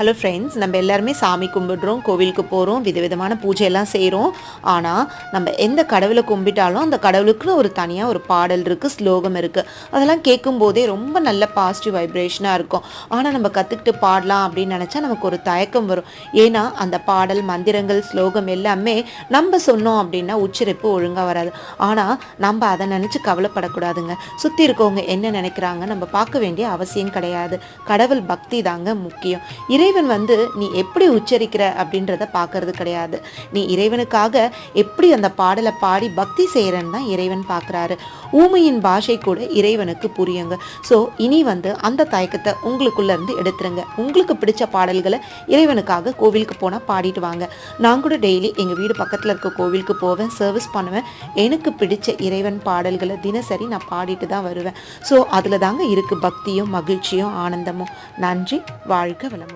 Hello friends நம்ம எல்லாருமே சாமி கும்பிடுறோம் கோவிலுக்கு போகிறோம் விதவிதமான பூஜையெல்லாம் செய்கிறோம் ஆனால் நம்ம எந்த கடவுளை கும்பிட்டாலும் அந்த கடவுளுக்குன்னு ஒரு தனியாக ஒரு பாடல் இருக்குது ஸ்லோகம் இருக்குது அதெல்லாம் கேட்கும்போதே ரொம்ப நல்ல பாசிட்டிவ் வைப்ரேஷனாக இருக்கும். ஆனால் நம்ம கற்றுக்கிட்டு பாடலாம் அப்படின்னு நினச்சா நமக்கு ஒரு தயக்கம் வரும். ஏன்னா அந்த பாடல் மந்திரங்கள் ஸ்லோகம் எல்லாமே நம்ம சொன்னோம் அப்படின்னா உச்சரிப்பு ஒழுங்காக வராது. ஆனால் நம்ம அதை நினச்சி கவலைப்படக்கூடாதுங்க. சுற்றி இருக்கவங்க என்ன நினைக்கிறாங்க நம்ம பார்க்க வேண்டிய அவசியம் கிடையாது. கடவுள் பக்தி தாங்க முக்கியம். இறைவன் வந்து நீ எப்படி உச்சரிக்கிற அப்படின்றத பார்க்கறது கிடையாது. நீ இறைவனுக்காக எப்படி அந்த பாடலை பாடி பக்தி செய்கிறன்னு தான் இறைவன் பார்க்குறாரு. ஊமையின் பாஷை கூட இறைவனுக்கு புரியுங்க. ஸோ இனி வந்து அந்த தயக்கத்தை உங்களுக்குள்ளேருந்து எடுத்துருங்க. உங்களுக்கு பிடிச்ச பாடல்களை இறைவனுக்காக கோவிலுக்கு போனால் பாடிட்டு வாங்க. நான் கூட டெய்லி எங்கள் வீடு பக்கத்தில் இருக்க கோவிலுக்கு போவேன் சர்வீஸ் பண்ணுவேன். எனக்கு பிடிச்ச இறைவன் பாடல்களை தினசரி நான் பாடிட்டு தான் வருவேன். ஸோ அதில் தாங்க இருக்குது பக்தியும் மகிழ்ச்சியும் ஆனந்தமும். நன்றி வாழ்க வளமும்